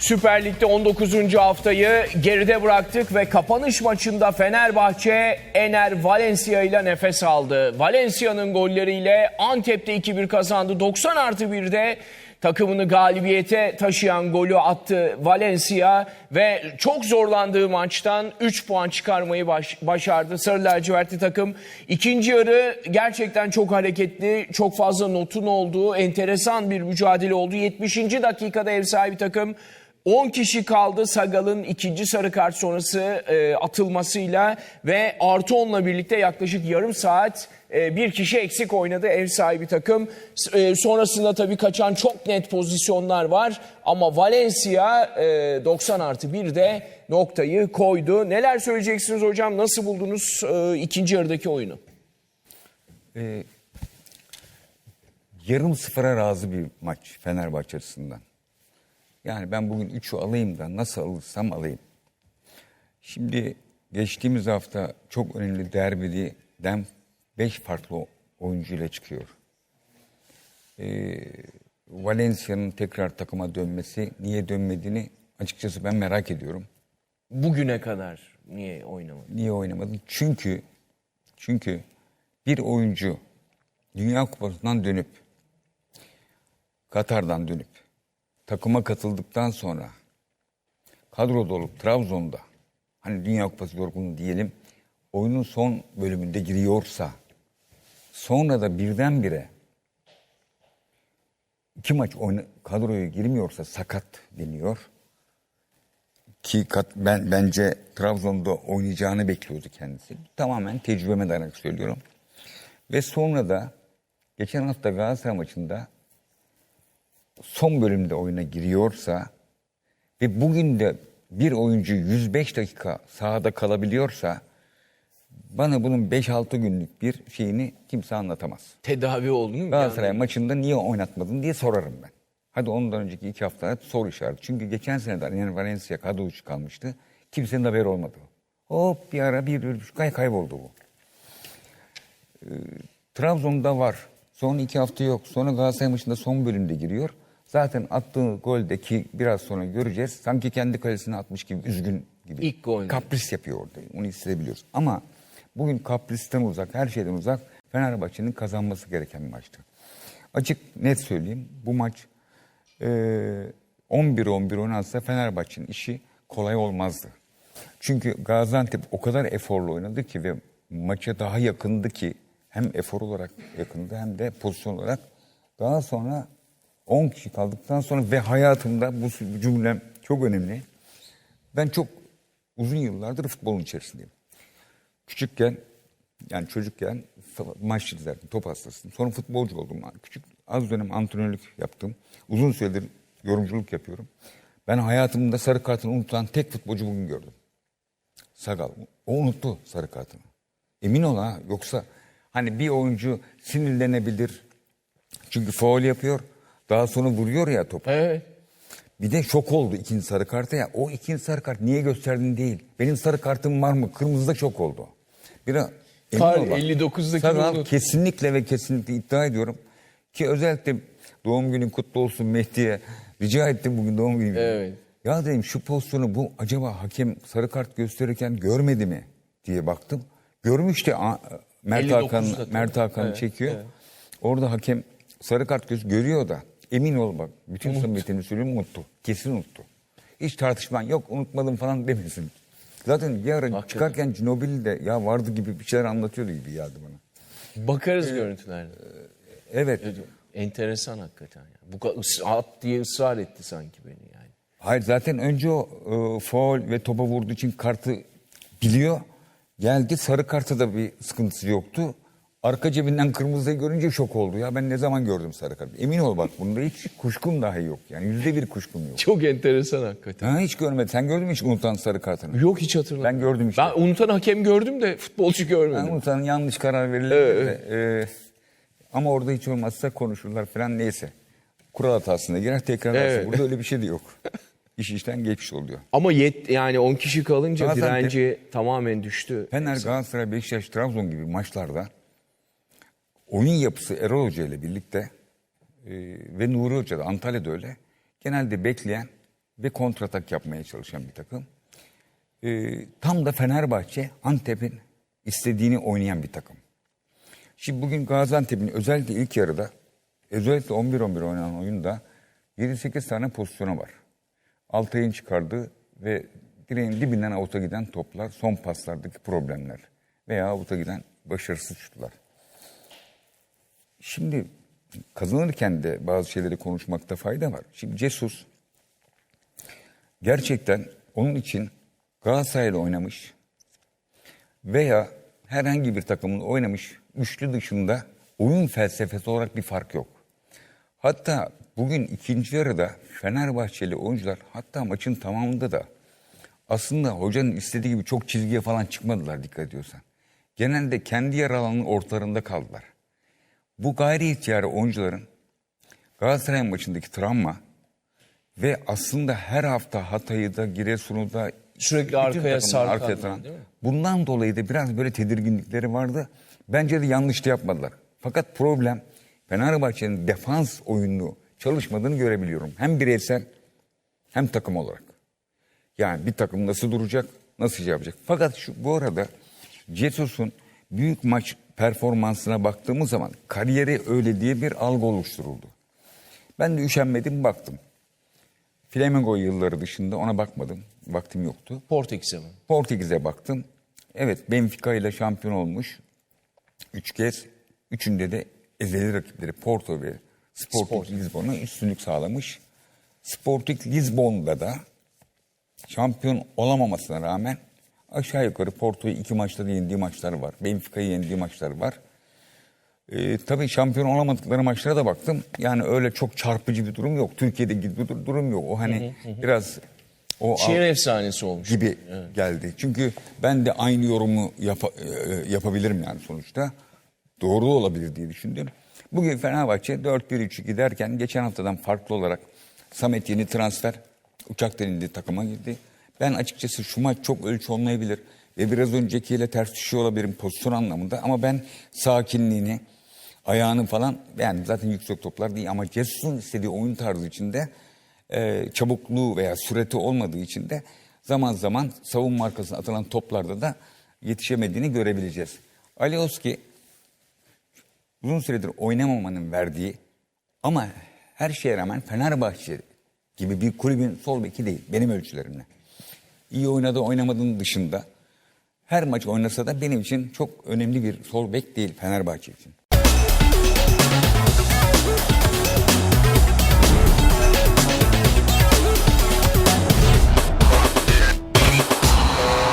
Süper Lig'de 19. haftayı geride bıraktık ve kapanış maçında Fenerbahçe Ener Valencia ile nefes aldı. Valencia'nın golleriyle Antep'te 2-1 kazandı. 90 artı 1'de takımını galibiyete taşıyan golü attı Valencia ve çok zorlandığı maçtan 3 puan çıkarmayı baş- başardı. Sarı lacivertli takım ikinci yarı gerçekten çok hareketli, çok fazla notun olduğu enteresan bir mücadele oldu. 70. dakikada ev sahibi takım 10 kişi kaldı Sagal'ın ikinci sarı kart sonrası e, atılmasıyla ve artı 10'la birlikte yaklaşık yarım saat e, bir kişi eksik oynadı ev sahibi takım. E, sonrasında tabii kaçan çok net pozisyonlar var ama Valencia e, 90 artı 1'de noktayı koydu. Neler söyleyeceksiniz hocam? Nasıl buldunuz e, ikinci yarıdaki oyunu? Ee, yarım sıfıra razı bir maç Fenerbahçe açısından. Yani ben bugün 3'ü alayım da nasıl alırsam alayım. Şimdi geçtiğimiz hafta çok önemli derbiden 5 farklı oyuncuyla çıkıyor. Ee, Valencia'nın tekrar takıma dönmesi, niye dönmediğini açıkçası ben merak ediyorum. Bugüne kadar niye oynamadı? Niye oynamadı? Çünkü çünkü bir oyuncu Dünya Kupası'ndan dönüp Katar'dan dönüp takıma katıldıktan sonra kadroda olup Trabzon'da hani Dünya Kupası yorgunluğu diyelim oyunun son bölümünde giriyorsa sonra da birdenbire iki maç oyna, kadroya girmiyorsa sakat deniyor ki kat- ben bence Trabzon'da oynayacağını bekliyordu kendisi. Tamamen tecrübeme dayanarak söylüyorum. Ve sonra da geçen hafta Galatasaray maçında son bölümde oyuna giriyorsa ve bugün de bir oyuncu 105 dakika sahada kalabiliyorsa bana bunun 5-6 günlük bir şeyini kimse anlatamaz. Tedavi oldu mu? Galatasaray maçında niye oynatmadın diye sorarım ben. Hadi ondan önceki iki hafta hep soru işareti. Çünkü geçen sene de yani Valencia kadro dışı kalmıştı. Kimsenin haberi olmadı. Hop bir ara bir, bir buçuk ay kayboldu bu. Ee, Trabzon'da var. Son iki hafta yok. Sonra Galatasaray maçında son bölümde giriyor. Zaten attığı goldeki biraz sonra göreceğiz. Sanki kendi kalesine atmış gibi üzgün gibi. İlk gol. Kapris yapıyor orada. Onu hissedebiliyoruz. Ama bugün kapristen uzak, her şeyden uzak Fenerbahçe'nin kazanması gereken bir maçtı. Açık net söyleyeyim. Bu maç e, 11-11 oynansa Fenerbahçe'nin işi kolay olmazdı. Çünkü Gaziantep o kadar eforlu oynadı ki ve maça daha yakındı ki hem efor olarak yakındı hem de pozisyon olarak. Daha sonra 10 kişi kaldıktan sonra ve hayatımda bu cümlem çok önemli. Ben çok uzun yıllardır futbolun içerisindeyim. Küçükken yani çocukken maç izlerdim, top hastasıydım. Sonra futbolcu oldum. Küçük az dönem antrenörlük yaptım. Uzun süredir yorumculuk yapıyorum. Ben hayatımda sarı kartını unutan tek futbolcu bugün gördüm. Sagal. O unuttu sarı kartını. Emin ol ha. Yoksa hani bir oyuncu sinirlenebilir. Çünkü faul yapıyor. Daha sonra vuruyor ya topu. Evet. Bir de şok oldu ikinci sarı karta ya. O ikinci sarı kart niye gösterdin değil. Benim sarı kartım var mı? Kırmızıda şok oldu. Bir emin Kar ol bak, 59'daki Sakal bunu- kesinlikle ve kesinlikle iddia ediyorum. Ki özellikle doğum günün kutlu olsun Mehdi'ye rica ettim bugün doğum günü. Evet. Ya dedim şu pozisyonu bu acaba hakem sarı kart gösterirken görmedi mi diye baktım. Görmüş de Mert 59'da Hakan. Mert Hakan Evet, çekiyor. evet. Orada hakem sarı kart göz görüyor da emin ol bak bütün samimiyetini söylüyorum unuttu. Kesin unuttu. Hiç tartışman yok unutmadım falan demesin. Zaten yarın Hakikaten. çıkarken Ginobili de ya vardı gibi bir şeyler anlatıyordu gibi geldi bana. Bakarız görüntülerde. Evet. Enteresan hakikaten. Ya. Bu at diye ısrar etti sanki beni yani. Hayır zaten önce o e, faul ve topa vurduğu için kartı biliyor. Geldi sarı kartı da bir sıkıntısı yoktu. Arka cebinden kırmızıyı görünce şok oldu. Ya ben ne zaman gördüm sarı kartı? Emin ol bak bunda hiç kuşkum dahi yok. Yani yüzde bir kuşkum yok. Çok enteresan hakikaten. Ha, hiç görmedim. Sen gördün mü hiç unutan sarı kartını? Yok hiç hatırlamıyorum. Ben gördüm işte. Ben unutan hakem gördüm de futbolcu görmedim. Ben unutanın yanlış karar verilir. de, e, ama orada hiç olmazsa konuşurlar falan neyse. Kural hatasına girer tekrar Evet. Burada öyle bir şey de yok. İş işten geçmiş oluyor. Ama yet yani 10 kişi kalınca Gaziantep- direnci tamamen düştü. Fener, Galatasaray, Beşiktaş, Trabzon gibi maçlarda oyun yapısı Erol Hoca ile birlikte e, ve Nuri Hoca da Antalya'da öyle genelde bekleyen ve kontratak yapmaya çalışan bir takım. Ee, tam da Fenerbahçe Antep'in istediğini oynayan bir takım. Şimdi bugün Gaziantep'in özellikle ilk yarıda özellikle 11-11 oynanan oyunda 7-8 tane pozisyonu var. Altay'ın çıkardığı ve direğin dibinden avuta giden toplar, son paslardaki problemler veya avuta giden başarısız şutlar. Şimdi kazanırken de bazı şeyleri konuşmakta fayda var. Şimdi Cesus gerçekten onun için Galatasaray'la oynamış veya herhangi bir takımın oynamış üçlü dışında oyun felsefesi olarak bir fark yok. Hatta bugün ikinci yarıda Fenerbahçeli oyuncular hatta maçın tamamında da aslında hocanın istediği gibi çok çizgiye falan çıkmadılar dikkat ediyorsan. Genelde kendi yer alanının ortalarında kaldılar. Bu gayri ihtiyari oyuncuların Galatasaray maçındaki travma ve aslında her hafta Hatay'ı da Giresun'u da Sürekli arkaya sarkan? Bundan dolayı da biraz böyle tedirginlikleri vardı. Bence de yanlış da yapmadılar. Fakat problem Fenerbahçe'nin defans oyununu çalışmadığını görebiliyorum. Hem bireysel hem takım olarak. Yani bir takım nasıl duracak, nasıl şey yapacak. Fakat şu, bu arada Jesus'un büyük maç performansına baktığımız zaman kariyeri öyle diye bir algı oluşturuldu. Ben de üşenmedim baktım. Flamengo yılları dışında ona bakmadım. Vaktim yoktu. Portekiz'e mi? Portekiz'e baktım. Evet Benfica ile şampiyon olmuş. Üç kez. Üçünde de ezeli rakipleri Porto ve Sporting Sporting. Lisbon'a üstünlük sağlamış. Sporting Lisbon'da da şampiyon olamamasına rağmen aşağı yukarı Porto'yu iki maçta da yendiği maçlar var. Benfica'yı yendiği maçlar var. Ee, tabii şampiyon olamadıkları maçlara da baktım. Yani öyle çok çarpıcı bir durum yok. Türkiye'de gibi bir dur- durum yok. O hani biraz o Şehir efsanesi olmuş. gibi geldi. Çünkü ben de aynı yorumu yapa- e, yapabilirim yani sonuçta. Doğru olabilir diye düşündüm. Bugün Fenerbahçe 4-1-3 giderken geçen haftadan farklı olarak Samet yeni transfer uçaktan indi takıma girdi. Ben açıkçası şu maç çok ölçü olmayabilir ve biraz öncekiyle ters düşüyor olabilirim pozisyon anlamında ama ben sakinliğini, ayağını falan yani zaten yüksek toplar değil ama Jesus'un istediği oyun tarzı içinde e, çabukluğu veya süreti olmadığı için de zaman zaman savunma arkasına atılan toplarda da yetişemediğini görebileceğiz. Alioski uzun süredir oynamamanın verdiği ama her şeye rağmen Fenerbahçe gibi bir kulübün sol beki değil benim ölçülerimle. İyi oynadı oynamadığının dışında her maç oynasa da benim için çok önemli bir sol bek değil Fenerbahçe için.